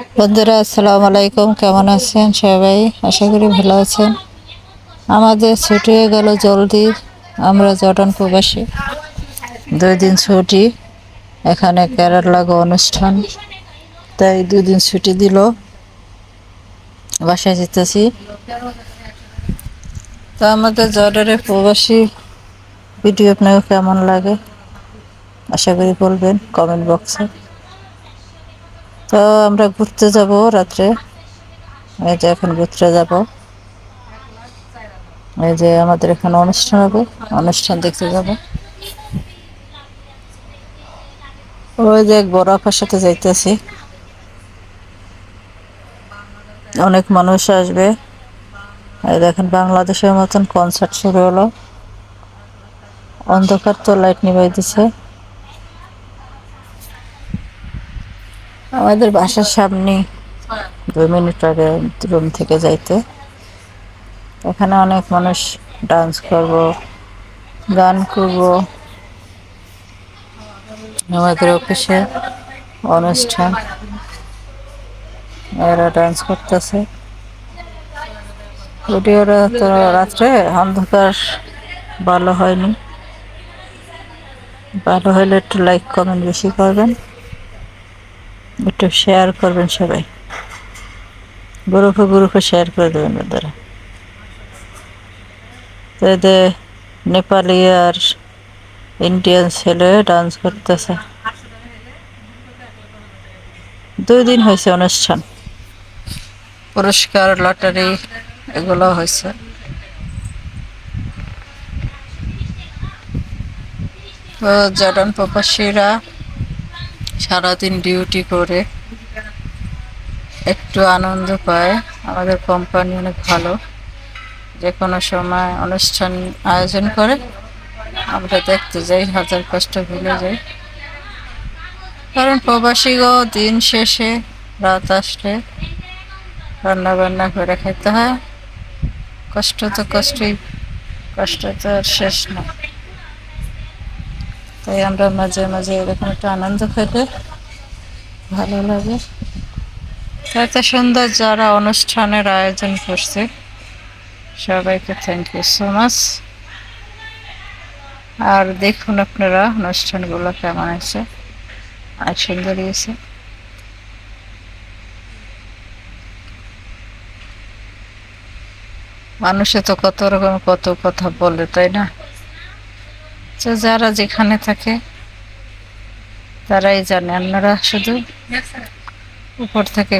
বন্ধুরা, আসসালামু আলাইকুম। কেমন আছেন সবাই? আশা করি ভালো আছেন। আমাদের ছুটি হয়ে গেল জলদি। আমরা জর্ডান প্রবাসী। দুই দিন ছুটি। এখানে কেরালা গো অনুষ্ঠান। তাই দুই দিন ছুটি দিল। বাসায় যেতেছি। তো আমাদের জর্ডানের প্রবাসী ভিডিও আপনাকে কেমন লাগে? আশা করি বলবেন কমেন্ট বক্সে। তো আমরা ঘুরতে যাব রাত্রে। এই যে এখন ঘুরতে যাব। এই যে আমাদের এখানে অনুষ্ঠান হবে, অনুষ্ঠান দেখতে যাব। ওই যে এক বড় আপার সাথে যাইতেছি। অনেক মানুষ আসবে। দেখেন বাংলাদেশের মতন কনসার্ট শুরু হলো। অন্ধকার তো লাইট নিভাই দিছে আমাদের বাসার সামনে দুই মিনিট আগে রুম থেকে যাইতে। এখানে অনেক মানুষ ডান্স করব, গান করব। আমাদের অফিসে অনুষ্ঠান। এরা ডান্স করতেছে। ভিডিওটা তো রাত্রে অন্ধকার, ভালো হয়নি। ভালো হলে একটু লাইক কমেন্ট বেশি করবেন। একটু শেয়ার করবেন সবাই। গ্রুপে গ্রুপে শেয়ার করে দেবেন এতে নেপালি আর ইন্ডিয়ান ছেলে ডান্স করতেছে। দুই দিন হয়েছে অনুষ্ঠান। পুরস্কার, লটারি, এগুলো হয়েছে। তো প্রবাসীরা সারাদিন ডিউটি করে একটু আনন্দ পায়। আমাদের কোম্পানি অনেক ভালো। যে কোনো সময় অনুষ্ঠান আয়োজন করে, আমরা দেখতে যাই, হাজার কষ্ট ভুলে যাই। কারণ প্রবাসীগো দিন শেষে রাত আসলে রান্না বান্না করে খেতে হয়। কষ্ট তো কষ্টই, কষ্ট তো আর শেষ না। তাই আমরা মাঝে মাঝে এরকম একটা আনন্দ পেলে ভালো লাগে। এত সুন্দর যারা অনুষ্ঠানের আয়োজন করছে, সবাইকে থ্যাংক ইউ সো মাচ আর দেখুন আপনারা অনুষ্ঠানগুলো কেমন আছে অনেক সুন্দর হয়েছে। মানুষে তো কত রকম কত কথা বলে, তাই না? তো যারা যেখানে থাকে তারাই জানে। আপনারা শুধু উপর থেকে